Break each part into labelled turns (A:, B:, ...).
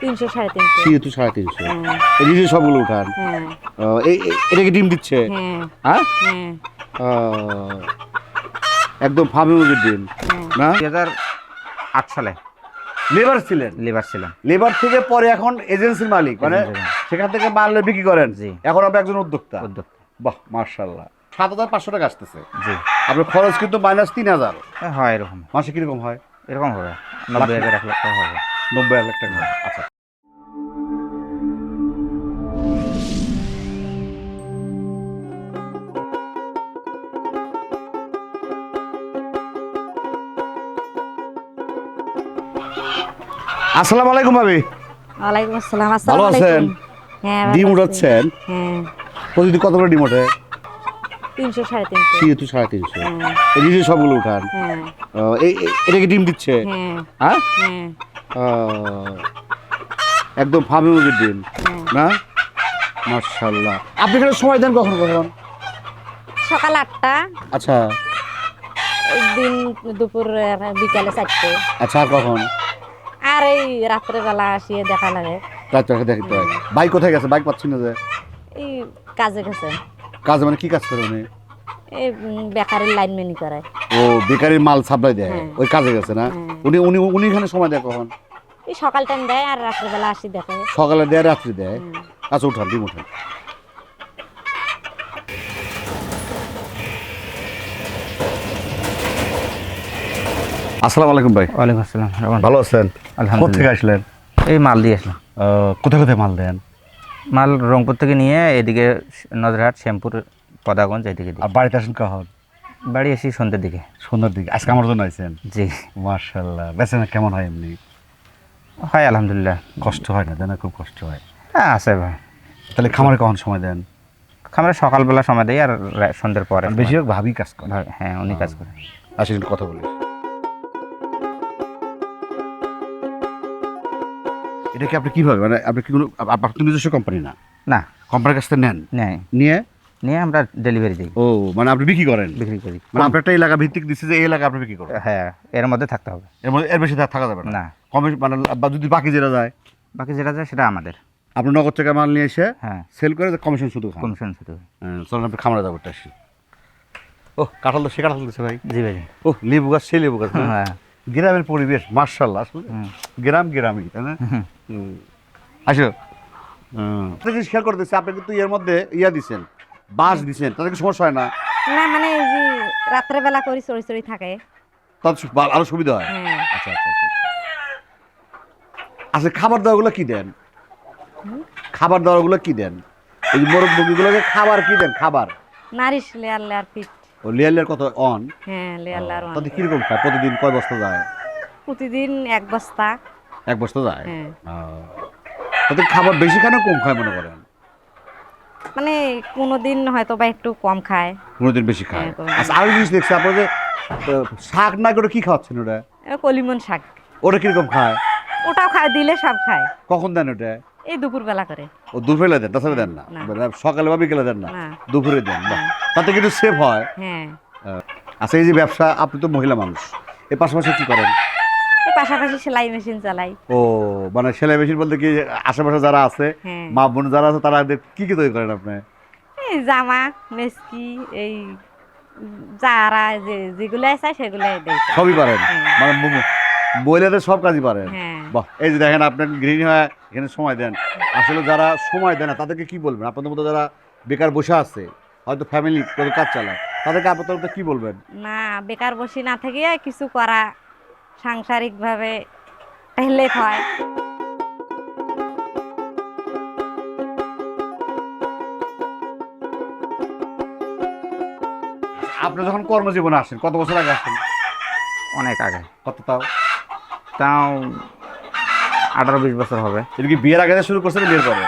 A: তিনশো সাড়ে তিনশো।
B: তিনশো সাড়ে তিনশো।
A: হ্যাঁ।
B: নিজে সবগুলো উঠান।
A: হ্যাঁ।
B: এটা কি ডিম দিচ্ছে?
A: হ্যাঁ।
B: হ্যাঁ?
A: হ্যাঁ।
B: একদম ফার্মি মুরগির ডিম।
A: হ্যাঁ।
B: না?
C: দুই হাজার আট সালে।
B: লেবার ছিলেন?
C: লিভার ছিলাম।
B: লেবার থেকে পরে এখন এজেন্সির মালিক। মানে সেখান থেকে মাল বিক্রি করেন?
C: জি।
B: এখন আপনি একজন উদ্যোক্তা?
C: উদ্যোক্তা।
B: বাহ মার্শাল্লাহ সাত হাজার পাঁচশো টাকা আসতেছে।
C: জি।
B: আপনার খরচ কিন্তু মাইনাস তিন হাজার।
C: হয় এরকম।
B: মাসে কীরকম হয়?
C: এরকম হবে। নব্বই হাজার এক লাখ হবে।
B: নব্বই হাজার টাকা। আচ্ছা। আসসালামু আলাইকুম ভাবি।
A: ওয়ালাইকুম আসসালাম
B: ভালো
A: আসসালামু
B: আছেন?
A: আলাইকুম হ্যাঁ
B: ডিম উঠাচ্ছেন?
A: হ্যাঁ।
B: প্রতিদিন কত করে ডিম ওঠে?
A: তিনশো সাড়ে তিনশো।
B: তিনশো সাড়ে তিনশো।
A: হ্যাঁ।
B: এই নিজে সবগুলো উঠান।
A: হ্যাঁ।
B: এটা কি ডিম দিচ্ছে?
A: হ্যাঁ।
B: একদম ফার্মি মুরগির ডিম না? মার্শাল্লাহ আপনি এখানে সময় দেন কখন কখন?
A: সকাল আটটা।
B: আচ্ছা।
A: দিন দুপুর বিকালে চারটে।
B: আচ্ছা কখন?
A: আর এই রাত্রেবেলা আসিয়ে দেখা লাগে।
B: রাত চারটে দেখতে হয়। বাইক কোথায় গেছে? বাইক পাচ্ছি না যে?
A: এই কাজে গেছে।
B: কাজ মানে কি কাজ করে উনি?
A: এই বেকারের লাইনম্যানি করে।
B: ও বেকারির মাল সাপ্লাই দেয়।
A: হ্যাঁ।
B: ওই কাজে গেছে না?
A: হ্যাঁ।
B: উনি উনি উনি এখানে সময় দেয় কখন?
A: এই সকাল টাইম দেয় আর রাত্রেবেলা আসি দেখে।
B: সকালে দেয় রাত্রি দেয়? আচ্ছা উঠান ডিম উঠান। আসসালামু আলাইকুম ভাই।
C: ওয়ালাইকুম আসসালাম
B: ভালো আছেন?
C: আলহামদুলিল্লাহ।
B: কোথেকে আসলেন?
C: এই মাল দিয়ে আসলাম।
B: কোথায় কোথায় মাল দেন?
C: মাল রংপুর থেকে নিয়ে এদিকে নজরহাট শ্যামপুর পদাগঞ্জ এদিকে
B: আর বাড়িতে আসেন কখন?
C: বাড়ি এসি সন্ধ্যের দিকে।
B: সন্ধ্যার দিকে। আজকে আমার জন্য আইছেন?
C: জি।
B: মার্শাল্লাহ বেচেন কেমন হয় এমনি?
C: হয় আলহামদুলিল্লাহ।
B: কষ্ট হয় না দেন খুব কষ্ট হয়।
C: হ্যাঁ আছে ভাই।
B: তাহলে খামারে কখন সময় দেন?
C: খামারে সকালবেলা সময় দেয় আর সন্ধ্যের পরে
B: বেশিরভাগ ভাবি কাজ করে।
C: হ্যাঁ উনি কাজ করে।
B: আসেন কথা বলি। এটা কি আপনি কীভাবে মানে আপনি কি কোনো আপনার নিজস্ব কোম্পানি না?
C: না।
B: কোম্পানির কাছ থেকে নেন?
C: নেয়
B: নিয়ে
C: নিয়ে আমরা ডেলিভারি দিই।
B: ও মানে আপনি বিক্রি করেন?
C: বিক্রি করি।
B: মানে আপনার একটা এলাকা ভিত্তিক দিচ্ছে যে এই এলাকা আপনি বিক্রি করেন?
C: হ্যাঁ এর মধ্যে থাকতে হবে।
B: এর মধ্যে এর বেশি থাকা থাকা যাবে না?
C: না।
B: কমে মানে বা যদি বাকি যেটা যায়?
C: বাকি যেটা যায় সেটা আমাদের।
B: আপনি নগদ থেকে মাল নিয়ে এসে
C: হ্যাঁ।
B: সেল করে কমিশন শুধু
C: কমিশন শুধু।
B: হ্যাঁ, চলুন আপনি খামারে যাব একটা আসি। ও কাঁঠাল তো সে কাঁঠাল দিচ্ছে ভাই।
C: জি ভাই।
B: ও লেবু গাছ সেই লেবু গাছ
C: হ্যাঁ।
B: গ্রামের পরিবেশ মার্শাল্লাহ আসলে। গ্রাম গ্রামই তাই না। আসো। খেয়াল করতেছে আপনি কিন্তু এর মধ্যে ইয়া দিছেন। বাঁশ দিছেন তাতে কি সমস্যা হয় না?
A: না মানে এই যে রাত্রেবেলা করি চড়ি চড়ি থাকে।
B: তাতে সু- বা- আরও সুবিধা হয়?
A: হ্যাঁ।
B: আচ্ছা আচ্ছা আচ্ছা আচ্ছা। আচ্ছা খাবার কি দেন? খাবার দাওয়াগুলো কি দেন? এই যে মোরগ মুরগিগুলোকে খাবার কি দেন খাবার?
A: নারিশ লেয়ার লেয়ার ফিট
B: ও লেয়ার লেয়ার কত? অন?
A: হ্যাঁ লেয়ার লেয়ার
B: তাতে কীরকম খায়? প্রতিদিন কয় বস্তা যায়?
A: প্রতিদিন এক বস্তা।
B: এক বস্তা যায়?
A: হ্যাঁ।
B: তাতে খাবার বেশি খায় না কম খায় মনে করেন?
A: মানে কোনোদিন হয়তো বা একটু কম খায়।
B: কোনোদিন বেশি খায়। আচ্ছা আরও জিনিস দেখছি আপনার যে শাক না করে কি খাওয়াচ্ছেন ওটা?
A: কলিমন শাক।
B: ওটা কীরকম খায়?
A: ওটাও খায় দিলে সব খায়।
B: কখন দেন ওটা?
A: এই দুপুরবেলা করে।
B: ও দুপুরে দেন তাছাড়া দেন না। মানে সকালে বা বিকেলে দেন না। দুপুরে দেন।
A: হ্যাঁ।
B: তাতে কিন্তু সেভ হয়।
A: হ্যাঁ।
B: আচ্ছা এই যে ব্যবসা আপনি তো মহিলা মানুষ। এর পাশাপাশি কি করেন?
A: পাশাপাশি সেলাই মেশিন চালাই।
B: ও মানে সেলাই মেশিন বলতে কি আশেপাশে যারা আছে
A: হ্যাঁ।
B: মা বোন যারা আছে তারা কি কি তৈরি করেন আপনি?
A: এই জামা মেসকি এই যারা যে যেগুলো আছে সেগুলো দেয়
B: সবই পারেন?
A: হ্যাঁ।
B: মানে মহিলাদের সব কাজই পারেন?
A: হ্যাঁ।
B: বাহ এই যে দেখেন আপনার গৃহিণী হয়ে এখানে সময় দেন। আসলে যারা সময় দেয় না তাদেরকে কি বলবেন? আপনাদের মতো যারা বেকার বসে আছে হয়তো ফ্যামিলি কোনো কাজ চালায় তাদেরকে থেকে কি বলবেন?
A: না বেকার বসে না থেকে কিছু করা সাংসারিকভাবে হেলে হয়।
B: আপনি যখন কর্মজীবনে আসেন কত বছর আগে আসেন?
C: অনেক আগে।
B: কত তাও?
C: তাও আঠারো বিশ বছর হবে।
B: এটা কি বিয়ের আগে থেকে শুরু করছেন বিয়ের পরে?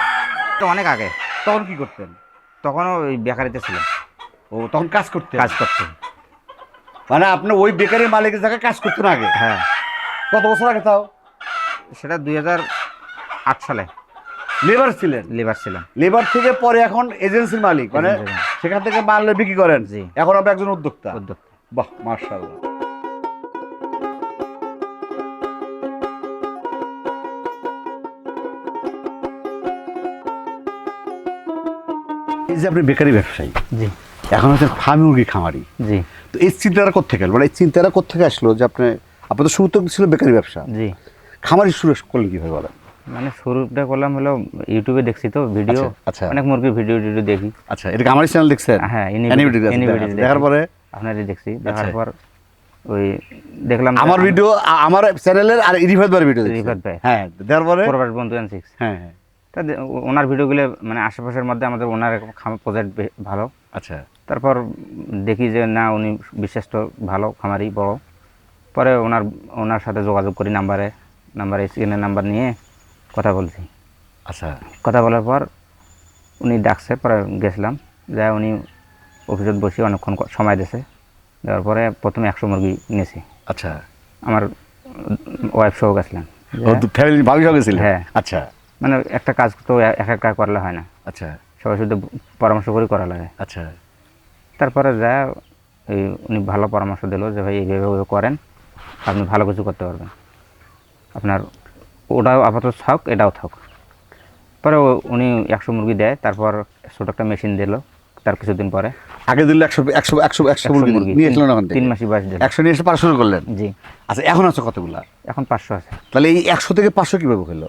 C: তো অনেক আগে।
B: তখন কি করতেন?
C: তখনও ওই বেকারিতে ছিলাম।
B: ও তখন কাজ করতে
C: কাজ করতাম
B: মানে আপনি ওই বেকারির মালিকের জায়গায় কাজ করতেন আগে?
C: হ্যাঁ।
B: কত বছর আগে তাও?
C: সেটা দুই হাজার আট সালে।
B: লেবার ছিলেন?
C: লেবার ছিলাম।
B: লেবার থেকে পরে এখন এজেন্সির মালিক মানে সেখান থেকে মাল বিক্রি করেন?
C: জি।
B: এখন আপনি একজন উদ্যোক্তা।
C: উদ্যোক্তা।
B: বাহ মার্শাল এই যে আপনি বেকারি ব্যবসায়ী
C: জি।
B: এখন হচ্ছে ফার্মি মুরগি খামারি।
C: জি।
B: তো এই চিন্তাটা কোথেকে মানে এই চিন্তাটা কোথেকে আসলো যে আপনি আপনাদের শুরু তো ছিল বেকারি ব্যবসা।
C: জি।
B: খামারি শুরু করলেন কীভাবে বলেন?
C: মানে শুরুটা করলাম হলো ইউটিউবে দেখছি তো ভিডিও
B: আচ্ছা, আচ্ছা।
C: অনেক মুরগির ভিডিও টিডিও দেখি।
B: আচ্ছা এটা আমারই চ্যানেল দেখছেন?
C: হ্যাঁ, এনি- এনি ভিডিও
B: দেখার পরে?
C: আপনারই দেখছি। দেখার
B: আচ্ছা।
C: পর ওই দেখলাম
B: আমার ভিডিও আমার চ্যানেলের আর রিভাইভ বার ভিডিও?
C: রিভাইভ ভাই।
B: হ্যাঁ দেওয়ার পরে?
C: প্রবাস বন্ধু অ্যান্ড সিক্স
B: হ্যাঁ হ্যাঁ।
C: তা ওনার ভিডিওগুলো মানে আশেপাশের মধ্যে আমাদের ওনার প্রজেক্ট ভালো।
B: আচ্ছা।
C: তারপর দেখি যে না উনি বিশেষত ভালো খামারি বড়। পরে ওনার ওনার সাথে যোগাযোগ করি নাম্বারে নাম্বারে স্ক্রিনের নাম্বার নিয়ে কথা বলছি।
B: আচ্ছা।
C: কথা বলার পর উনি ডাকছে পরে গেছিলাম। যা উনি অফিসত বসে অনেকক্ষণ সময় দিয়েছে দেওয়ার পরে প্রথমে একশো মুরগি নিয়েছি।
B: আচ্ছা।
C: আমার ওয়াইফ সহ গেছিলাম
B: ও ফ্যামিলি ভাবি সঙ্গে ছিলেন
C: হ্যাঁ।
B: আচ্ছা।
C: মানে একটা কাজ তো এক একা করলে হয় না।
B: আচ্ছা।
C: সবাই শুধু পরামর্শ করে করা লাগে।
B: আচ্ছা।
C: তারপরে যা এই উনি ভালো পরামর্শ দিল যে ভাই এইভাবে করেন। আপনি ভালো কিছু করতে পারবেন। আপনার ওটাও আপাতত থাক এটাও থাক। পরে উনি একশো মুরগি দেয় তারপর ছোটো একটা মেশিন দিল তার কিছুদিন পরে।
B: আগে দিলে একশো একশো একশো একশো মুরগি ওখান
C: তিন মাসি বয়স দিল।
B: একশো নিয়ে এসে পাঁচশো শুরু করলেন?
C: জি।
B: আচ্ছা এখন আছে কতগুলা?
C: এখন পাঁচশো আছে।
B: তাহলে এই একশো থেকে পাঁচশো কীভাবে হলো?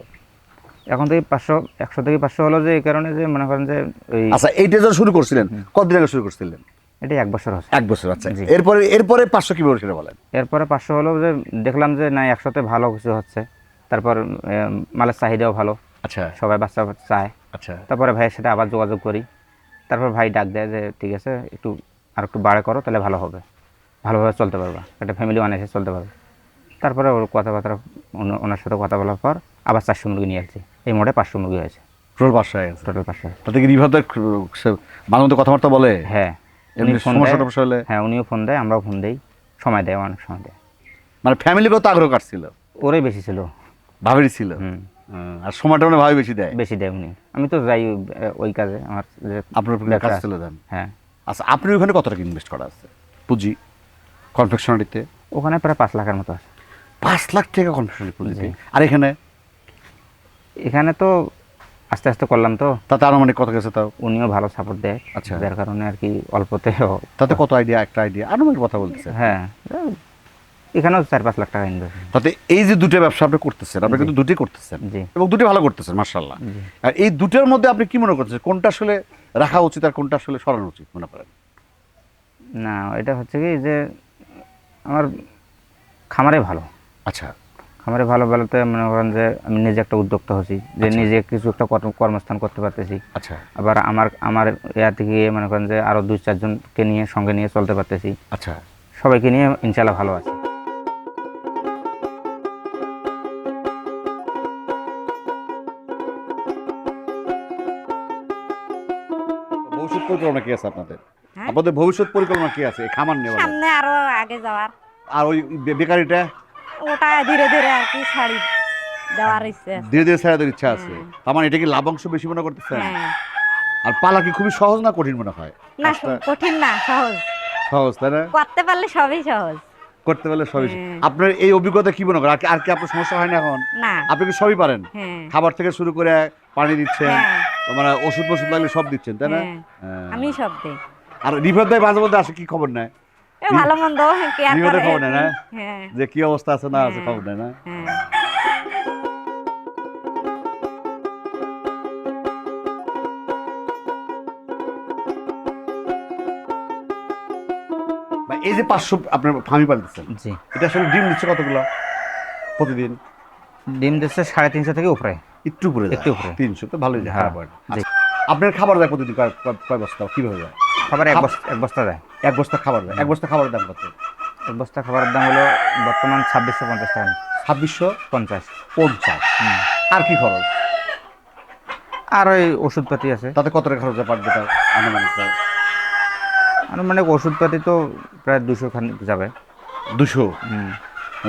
C: এখন থেকে পাঁচশো একশো থেকে পাঁচশো হলো যে এই কারণে যে মনে করেন যে ওই
B: আচ্ছা এইটা যখন শুরু করছিলেন কতদিন আগে শুরু করছিলেন?
C: এটা এক বছর হচ্ছে
B: এক বছর আচ্ছা। এরপরে এরপরে পাঁচশো কীভাবে সেটা বলেন?
C: এরপরে পাঁচশো হলো যে দেখলাম যে না একশোতে ভালো কিছু হচ্ছে। তারপর মালের চাহিদাও ভালো।
B: আচ্ছা।
C: সবাই বাচ্চা চায়।
B: আচ্ছা।
C: তারপরে ভাইয়ের সাথে আবার যোগাযোগ করি। তারপর ভাই ডাক দেয় যে ঠিক আছে একটু আর একটু বাড়ে করো তাহলে ভালো হবে। ভালোভাবে চলতে পারবা। একটা ফ্যামিলি অনেসে চলতে পারবে। তারপরে ওর কথাবার্তা ওনার সাথে কথা বলার পর আবার চারশো মুরগি নিয়ে আসছি। এই মোটে পাঁচশো মুরগি হয়েছে।
B: টোটাল পাঁচশো
C: টোটাল পাঁচশো।
B: তাতে কি রিভার মাঝে মধ্যে কথাবার্তা বলে?
C: হ্যাঁ। উনি ফোন
B: সমস্যা
C: দেয়।
B: টমস্যা হলে
C: হ্যাঁ উনিও ফোন দেয় আমরাও ফোন দেই। সময় দেয় অনেক সময় দেয়।
B: মানে ফ্যামিলিগত আগ্রহ কাটছিল
C: ওরাই বেশি ছিল।
B: ভাবেরই ছিল?
C: হুম।
B: আর সময়টা মানে ভাবে বেশি দেয়?
C: বেশি দেয় উনি। আমি তো যাই ওই- কাজে আমার
B: আপনার কাজ। ছিল দেন?
C: হ্যাঁ।
B: আচ্ছা আপনি ওখানে কত টাকা ইনভেস্ট করা আছে? পুঁজি? কনফেকশনারিতে
C: ওখানে প্রায় পাঁচ লাখের মতো আছে।
B: পাঁচ লাখ টাকা কনফেকশনারি পুঁজিতে। আর এখানে?
C: এখানে তো আস্তে আস্তে করলাম তো।
B: তাতে আনুমানিক কত গেছে তাও?
C: উনিও ভালো সাপোর্ট দেয়।
B: আচ্ছা।
C: যার কারণে আর কি অল্পতেও
B: তাতে কত আইডিয়া একটা আইডিয়া আনুমানিক কথা বলতেছে।
C: হ্যাঁ। এখানেও চার পাঁচ লাখ টাকা ইনভেস্ট
B: তাতে এই যে দুটো ব্যবসা আপনি করতেছেন আপনি কিন্তু দুটোই করতেছেন
C: জি।
B: এবং দুটি ভালো করতেছেন মার্শাল্লাহ আর এই দুটোর মধ্যে আপনি কি মনে করতেছেন কোনটা আসলে রাখা উচিত আর কোনটা আসলে সরানো উচিত মনে করেন?
C: না এটা হচ্ছে কি যে আমার খামারে ভালো।
B: আচ্ছা।
C: খামারে ভালো বলতে মনে করেন যে আমি নিজে একটা উদ্যোক্তা হচ্ছি যে নিজে কিছু একটা কর্মস্থান করতে পারতেছি।
B: আচ্ছা।
C: আবার আমার আমার ইয়া থেকে মনে করেন যে আরও দুই চারজনকে নিয়ে সঙ্গে নিয়ে চলতে পারতেছি।
B: আচ্ছা।
C: সবাইকে নিয়ে ইনশাল্লাহ ভালো আছে।
B: ভবিষ্যৎ পরিকল্পনা কি আছে আপনাদের?
A: হ্যাঁ?
B: আপনাদের ভবিষ্যৎ পরিকল্পনা কি আছে? খামার নেওয়া
A: সামনে আরও আগে যাওয়ার।
B: আর ওই বে- বেকারিটা?
A: ওটা ধীরে ধীরে আর কি ছাড়ি দেওয়ার ইচ্ছে
B: ধীরে ধীরে দেওয়ার ইচ্ছা আছে।
A: হ্যাঁ।
B: তার মানে এটা কি লাভাংশ বেশি মনে করতেছেন?
A: হ্যাঁ।
B: আর পালা কি খুবই সহজ না কঠিন মনে হয়?
A: না কঠিন না সহজ।
B: সহজ তাই না?
A: করতে পারলে সবই সহজ।
B: করতে পারলে সবই
A: হ্যাঁ।
B: আপনার এই অভিজ্ঞতা কি মনে করেন? আর কি- আপনার সমস্যা হয় না এখন? আপনি কি সবই পারেন? খাবার থেকে শুরু করে পানি দিচ্ছেন মানে ওষুধ ওষুধ লাগলে সব দিচ্ছেন তাই না।
A: আমি সব দিই।
B: আর রিভার ভাই মাঝে মধ্যে আসে কি খবর নেয়?
A: এ ভালো মন্দ কেয়ার করে
B: খবর না?
A: হ্যাঁ
B: যে কি অবস্থা আছে না আছে। খবর না
A: হ্যাঁ
B: এই যে পাঁচশো আপনার ফার্মি পালতেছেন
C: জি
B: এটা আসলে ডিম দিচ্ছে কতগুলো প্রতিদিন
C: ডিম দিচ্ছে সাড়ে তিনশো থেকে উপরে
B: একটু উপরে যায়।
C: একটু উপরে।
B: তিনশো তো ভালোই
C: হ্যাঁ,
B: হয়। আচ্ছা, আপনার খাবার দেয় প্রতিদিন কয়- কয়- কয় বস্তা কীভাবে যায়
C: খাবার এক বস্তা এক বস্তা দেয়।
B: এক বস্তা খাবার দেয়। এক বস্তা খাবারের দাম কত?
C: এক বস্তা খাবারের দাম হলো বর্তমান ছাব্বিশশো পঞ্চাশ টাকা।
B: ছাব্বিশশো
C: পঞ্চাশ।
B: পঞ্চাশ। আর কি খরচ?
C: আর ওই ওষুধপাতি আছে।
B: তাতে কত টাকা খরচ পার ডেটা আনুমানিক?
C: আনুমানিক ওষুধপাতি তো প্রায় দুশো খান যাবে।
B: দুশো?
C: হুম,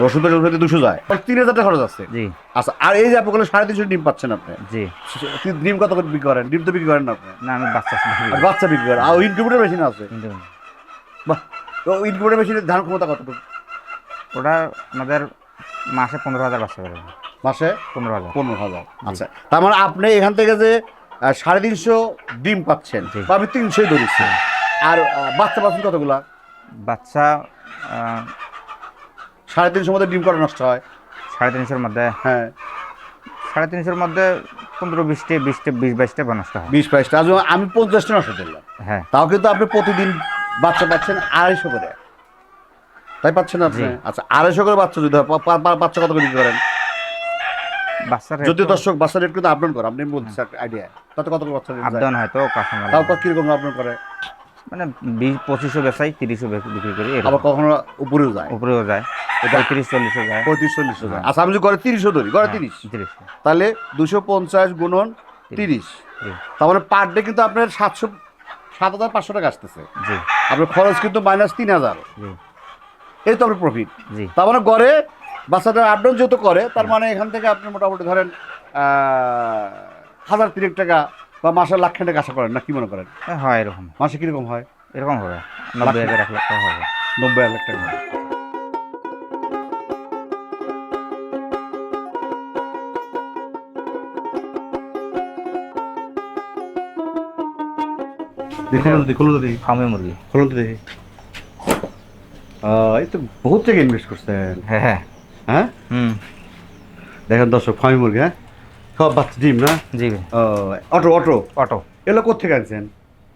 B: ওষুধ ওষুধে দুশো যায় তিন হাজার টাকা খরচ আছে।
C: জি।
B: আচ্ছা আর এই যে আপনি সাড়ে তিনশো ডিম পাচ্ছেন আপনি।
C: জি।
B: ডিম কত করে বিক্রি করেন? ডিম তো বিক্রি করেন না আপনি।
C: না আমি বাচ্চা
B: বাচ্চা বিক্রি করেন। আর ইনকিউবেটর মেশিন আছে। বাহ তো ইনকিউবেটর মেশিনের ধান ক্ষমতা কতটুকু
C: ওটা আমাদের মাসে পনেরো হাজার বাচ্চা বেরোবে
B: মাসে?
C: পনেরো হাজার।
B: পনেরো হাজার। আচ্ছা তার মানে আপনি এখান থেকে যে সাড়ে তিনশো ডিম পাচ্ছেন আমি তিনশোই ধরেছি। আর বাচ্চা পাচ্ছেন কতগুলা?
C: বাচ্চা
B: সাড়ে তিনশোর মধ্যে ডিম করা নষ্ট হয়।
C: সাড়ে তিনশোর মধ্যে?
B: হ্যাঁ।
C: সাড়ে তিনশোর মধ্যে পনেরো বিশটি বিশটি বিশ বাইশটা নষ্ট হয়।
B: বিশ বাইশটা। আজ আমি পঞ্চাশটা নষ্ট করলাম।
C: হ্যাঁ।
B: তাও কিন্তু আপনি প্রতিদিন বাচ্চা পাচ্ছেন আড়াইশো করে। তাই পাচ্ছেন আপনি? আচ্ছা আড়াইশো করে বাচ্চা যদি হয় বাচ্চা কত করে করেন? যদি দর্শক বাচ্চা রেট কিন্তু আপডাউন করে আপনি বলছেন আইডিয়া তাতে কত করে বাচ্চা?
C: আপডাউন হয়তো কাস্টমার
B: তাও কীরকম আপডাউন করে?
C: মানে বিশ পঁচিশশো বেচাই তিরিশও বে- বিক্রি করি
B: আবার কখনো উপরেও যায়?
C: উপরেও যায়। পঁয়ত্রিশ যায়।
B: পঁয়ত্রিশ চল্লিশশো যায়।
C: হ্যাঁ।
B: আচ্ছা আমি যদি ধরি করে
C: হ্যাঁ,
B: তিরিশ।
C: তিরিশ।
B: তাহলে দুশো পঞ্চাশ গুণন তিরিশ। তার মানে পার ডে কিন্তু আপনার সাতশো সাত হাজার পাঁচশো টাকা আসতেছে।
C: জি।
B: আপনার খরচ কিন্তু মাইনাস তিন হাজার।
C: জি।
B: এই তো আপনার প্রফিট
C: জি।
B: তার মানে গড়ে বাচ্চাটা আপডাউন যেহেতু করে তার মানে এখান থেকে আপনি মোটামুটি ধরেন হাজার তিরিশ টাকা বা মাসে লাখ খানেক আশা করেন না কি মনে করেন?
C: হয় এরকম।
B: মাসে কীরকম হয়?
C: এরকম হবে। নব্বই হাজার এক লাখ। টাকা হবে।
B: নব্বই লাখ টাকা। দেখুন দেখুন। তো দেখি
C: ফার্মে মুরগি।
B: খুলুন তো দেখি। এই তো বহুত টাকা ইনভেস্ট করছেন।
C: হ্যাঁ হ্যাঁ।
B: হ্যাঁ? দেখেন দর্শক ফার্মি মুরগি হ্যাঁ? সব বাচ্চা ডিম না?
C: জি।
B: Auto auto?
C: অটো।
B: এগুলো কোথেকে আনছেন?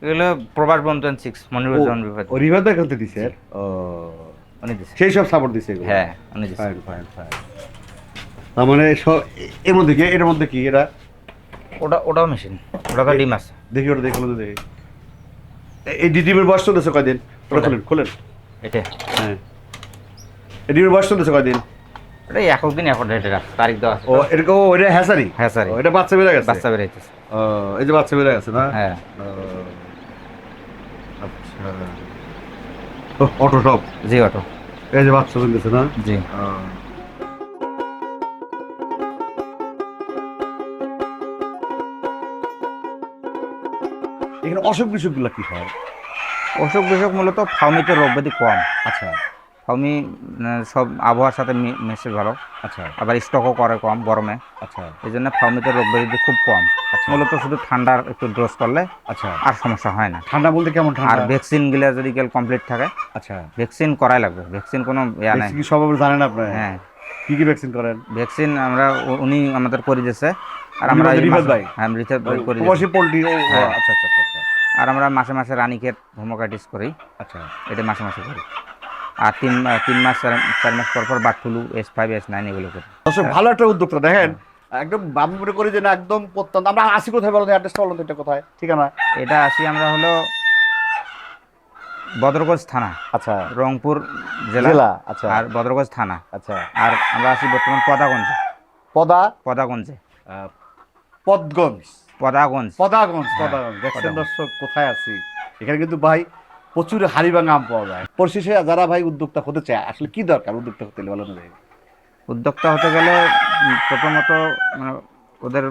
C: এগুলো প্রবাস বন্ধন সিক্স মনিরুজ্জামান বিভাগ।
B: ও রিভার ব্যাগ আনতে দিছে? ও
C: উনি দিছে।
B: সেই সব সাপোর্ট দিছে
C: হ্যাঁ উনি দিছে।
B: ফাইন ফাইন ফাইন তার মানে সব এর মধ্যে কি এর মধ্যে কি এটা
C: ওটা ওটাও মেশিন ওটা ডিম আছে।
B: দেখি ওটা দেখি ওটা দেখি। এ- এই ডিমের বয়স চলতেছে কয়দিন? ওটা। খোলেন। খোলেন
C: এটা
B: হ্যাঁ। ডিমের বয়স চলতেছে কয়দিন?
C: এটা একক দিন এখন এটা তারিখ দেওয়া
B: ও এটা ও এটা হ্যাসারি?
C: হ্যাঁ স্যার
B: ও, এটা বাচ্চা বেড়ে গেছে?
C: বাচ্চা বেরাইতেছে
B: ও, এই যে বাচ্চা বেড়ে গেছে না?
C: হ্যাঁ।
B: আচ্ছা। অটো
C: জি অটো।
B: এই যে বাচ্চা না?
C: জি।
B: এখানে অসুখ বিসুখগুলো কি হয়?
C: অসুখ বিসুখ মূলত ফার্মিতে রোগ ব্যাধি কম।
B: আচ্ছা।
C: ফাউমি সব আবহাওয়ার সাথে মেশে ভালো।
B: আচ্ছা।
C: আবার স্টকও করে কম গরমে।
B: আচ্ছা।
C: এই জন্য ফার্মিতে রোগ ব্যাধি খুব কম।
B: আচ্ছা।
C: মূলত শুধু ঠান্ডার একটু ডোজ করলে
B: আচ্ছা।
C: আর সমস্যা হয় না।
B: ঠান্ডা বলতে কেমন
C: আর ভ্যাকসিনগুলা যদি গেল কমপ্লিট থাকে
B: আচ্ছা।
C: ভ্যাকসিন করাই লাগবে। ভ্যাকসিন কোনো ইয়া নাই।
B: সব জানেন আপনার?
C: হ্যাঁ।
B: কি কি ভ্যাকসিন করেন?
C: ভ্যাকসিন আমরা উনি আমাদের করে দিয়েছে। আর আমরা
B: রিফাত
C: মাসে-
B: ভাই?
C: হ্যাঁ রিফাত ভাই করে দিয়েছে।
B: পোল্ট্রি
C: হ্যাঁ।
B: আচ্ছা আচ্ছা আচ্ছা আচ্ছা।
C: আর আমরা মাসে মাসে রানীক্ষেত হোমোকাইটিস করি।
B: আচ্ছা।
C: এটা মাসে মাসে করি। আর তিন তিন মাস চার মাস পর পর বাটুলু এস ফাইভ এস নাইন এগুলো করি
B: ভালো একটা উদ্যোক্তা দেখেন। একদম আমি মনে করি যে না একদম প্রত্যন্ত। আমরা আসি কোথায় বলো? অ্যাড্রেসটা বলো এটা কোথায়? ঠিকানা?
C: এটা আসি আমরা হলো বদরগঞ্জ থানা।
B: আচ্ছা।
C: রংপুর জেলা।
B: আচ্ছা।
C: আর বদরগঞ্জ থানা।
B: আচ্ছা।
C: আর আমরা আছি বর্তমান পদাগঞ্জে।
B: পদা?
C: পদাগঞ্জে।
B: পদগঞ্জ।
C: পদাগঞ্জ।
B: পদাগঞ্জ পদাগঞ্জ। দেখছেন দর্শক কোথায় আছি? এখানে কিন্তু ভাই প্রচুর হাড়িভাঙা আম পাওয়া যায়। পরিশেষে যারা ভাই উদ্যোক্তা হতে চায় আসলে কি দরকার উদ্যোক্তা হতে হলে বলো না ভাই
C: উদ্যোক্তা হতে গেলে প্রথমত মানে ওদের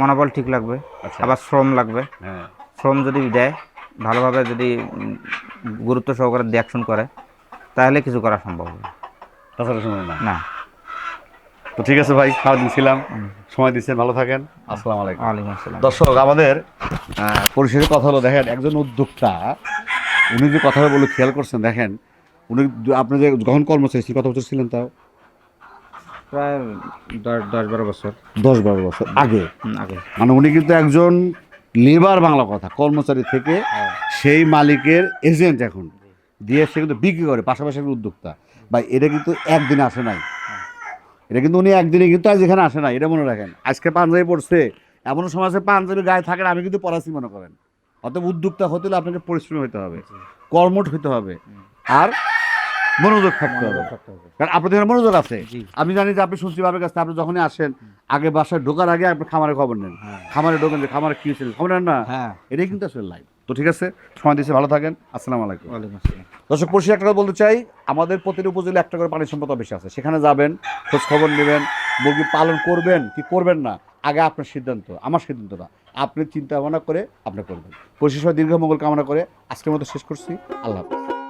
C: মনোবল ঠিক লাগবে
B: আচ্ছা।
C: আবার শ্রম লাগবে।
B: হ্যাঁ।
C: শ্রম যদি দেয় ভালোভাবে যদি গুরুত্ব সহকারে দেখশন করে তাহলে কিছু করা সম্ভব হবে।
B: তাছাড়া সময় না।
C: না।
B: তো ঠিক আছে ভাই সারাদিন ছিলাম। সময় দিচ্ছেন ভালো থাকেন। আসসালামু আলাইকুম।
C: আসসালাম।
B: দর্শক আমাদের পরিশেষে কথা হলো দেখেন একজন উদ্যোক্তা উনি যে কথাটা বলে খেয়াল করছেন দেখেন উনি আপনি যে যখন কর্মচারী ছিলেন কত বছর ছিলেন তাও?
C: প্রায় দশ বারো বছর।
B: দশ বারো বছর আগে?
C: আগে।
B: মানে উনি কিন্তু একজন লেবার বাংলা কথা কর্মচারী থেকে সেই মালিকের এজেন্ট এখন। দিয়ে সে কিন্তু বিক্রি করে পাশাপাশি একজন উদ্যোক্তা। ভাই এটা কিন্তু একদিনে আসে নাই। এটা কিন্তু উনি একদিনে কিন্তু আজ এখানে আসে নাই এটা মনে রাখেন। আজকে পাঞ্জাবি পড়ছে এমন আছে পাঞ্জাবি গায়ে থাকেন আমি কিন্তু পড়াচ্ছি মনে করেন। অতএব উদ্যোক্তা হতে হলে আপনাকে পরিশ্রমী হতে হবে কর্মঠ হতে হবে আর মনোযোগ থাকতে হবে। কারণ আপনাদের এখানে মনোযোগ আছে। আমি জানি যে আপনি শুনছি বাবার কাছে আপনি যখনই আসেন আগে বাসায় ঢোকার আগে আপনি খামারে খবর নেন। খামারে ঢোকেন যে খামারে কি হয়েছিল খবর নেন না?
C: হ্যাঁ।
B: এটাই কিন্তু আসলে লাইফ তো ঠিক আছে সময় দিয়েছে ভালো থাকেন। আসসালামু আলাইকুম। দর্শক পরিষদ একটা কথা বলতে চাই। আমাদের প্রতিটি উপজেলা একটা করে পানি সম্পদ অফিস আছে। সেখানে যাবেন খোঁজ খবর নেবেন মুরগি পালন করবেন কি করবেন না আগে আপনার সিদ্ধান্ত আমার সিদ্ধান্ত না আপনি চিন্তা ভাবনা করে আপনি করবেন। পরিশেষ দীর্ঘ মঙ্গল কামনা করে আজকের মতো শেষ করছি। আল্লাহ হাফেজ।